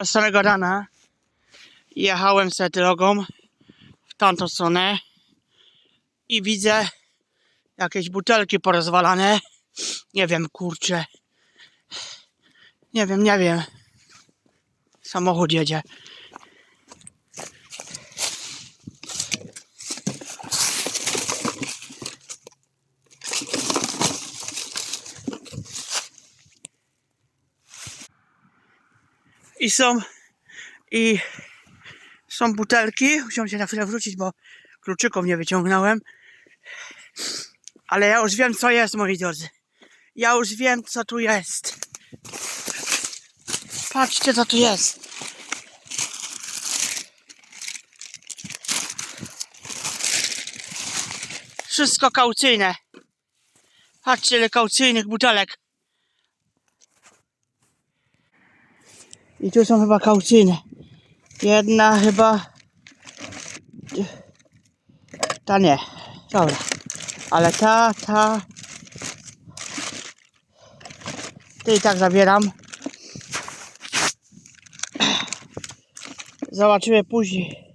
z samego rana jechałem sobie drogą w tamtą stronę i widzę jakieś butelki porozwalane. Nie wiem, kurczę. Nie wiem, nie wiem. Samochód jedzie. I są i są butelki. Musiałem się na chwilę wrócić, bo kluczyków nie wyciągnąłem. Ale ja już wiem, co jest, moi drodzy. Ja już wiem, co tu jest. Patrzcie, co tu jest. Wszystko kaucyjne. Patrzcie, ile kaucyjnych butelek. I tu są chyba kaucyjne. Jedna chyba... Ta nie. Dobra. Ale ta, ta... Ty i tak zabieram. Zobaczymy później.